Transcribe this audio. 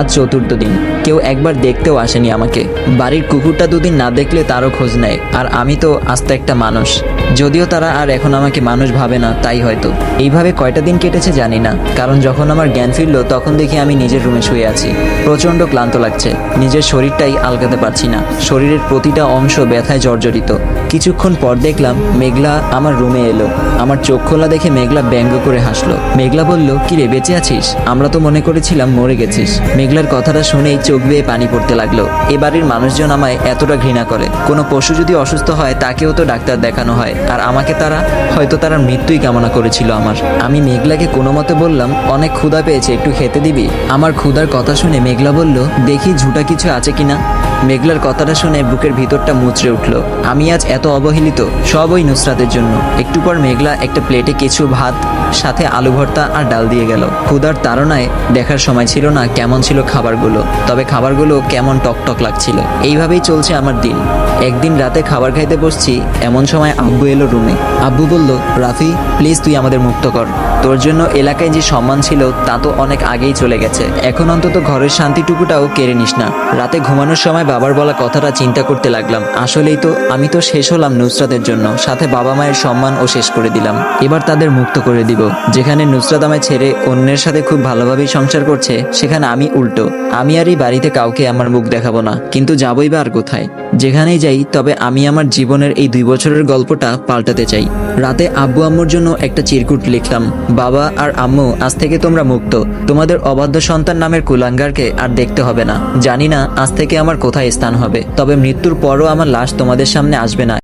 আজ চতুর্থ দিন। কেউ একবার দেখতেও আসেনি আমাকে। বাড়ির কুকুরটা দুদিন না দেখলে তারও খোঁজ নেয়। আর আমি তো আস্তে একটা মানুষ। যদিও তারা আর এখন আমাকে মানুষ ভাবে না, তাই হয়তো। এইভাবে কয়টা দিন কেটেছে জানি না। কারণ যখন আমার জ্ঞান ফিরলো, তখন দেখি আমি নিজের রুমে শুয়ে আছি। প্রচণ্ড ক্লান্ত লাগছে। নিজের শরীরটাই আলগাতে পারছি না। শরীরের প্রতিটা অংশ ব্যথায় জর্জরিত। কিছুক্ষণ পর দেখলাম, মেঘলা আমার রুমে এলো। আমার চোখ খোলা দেখে মেঘলা ব্যঙ্গ করে হাসলো। মেঘলা বলল কি রে বেঁচে আছিস? আমরা তো মনে করেছিলাম মরে গেছিস। মেঘলার কথাটা শুনেই চোখ বেয়ে পানি পড়তে লাগল। এ বাড়ির মানুষজন আমায় এতটা ঘৃণা করে। কোনো পশু যদি অসুস্থ হয়, তাকেও তো ডাক্তার দেখানো হয়। আর আমাকে তারা, হয়তো তারা মৃত্যুই কামনা করেছিল আমার। আমি মেঘলাকে কোনো মতে বললাম, অনেক ক্ষুধা পেয়েছে, একটু খেতে দিবি? আমার ক্ষুধার কথা শুনে মেঘলা বলল, দেখি ঝুটা কিছু আছে কিনা? মেঘলার কথাটা শুনে বুকের ভিতরটা মুচড়ে উঠল। আমি আজ এত অবহেলিত, সব ওই নুসরাতের জন্য। একটু পর মেঘলা একটা প্লেটে কিছু ভাত, সাথে আলু ভর্তা আর ডাল দিয়ে গেল। ক্ষুধার তাড়নায় দেখার সময় ছিল না কেমন ছিল খাবারগুলো, তবে খাবারগুলো কেমন টকটক লাগছিল। এইভাবেই চলছে আমার দিন। একদিন রাতে খাবার খাইতে বসছি, এমন সময় আব্বু এলো রুমে। আব্বু বলল, রাফি, প্লিজ তুই আমাদের মুক্ত কর। তোর জন্য এলাকায় যে সম্মান ছিল, তা তো অনেক আগেই চলে গেছে। এখন অন্তত ঘরের শান্তিটুকুটাও কেড়ে নিস না। রাতে ঘুমানোর সময় বাবার বলা কথাটা চিন্তা করতে লাগলাম। আসলেই তো, আমি তো শেষ হলাম নুসরাতের জন্য। সাথে বাবা মায়ের সম্মানও শেষ করে দিলাম। এবার তাদের মুক্ত করে দিব। যেখানে নুসরাত আমায় ছেড়ে অন্যের সাথে খুব ভালোভাবেই সংসার করছে, সেখানে আমি উল্টো। আমি আর এই বাড়িতে কাউকে আমার মুখ দেখাবো না, কিন্তু যাবই বা আর কোথায়। যেখানেই যাই, তবে আমি আমার জীবনের এই দুই বছরের গল্পটা পাল্টাতে চাই। রাতে আব্বু আম্মুর জন্য একটা চিরকুট লিখলাম বাবা আর আম্মু, আজ থেকে তোমরা মুক্ত। তোমাদের অবাধ্য সন্তান নামের কুলাঙ্গারকে আর দেখতে হবে না। জানি না আজ থেকে আমার কোথায় স্থান হবে, তবে মৃত্যুর পরও আমার লাশ তোমাদের সামনে আসবে না।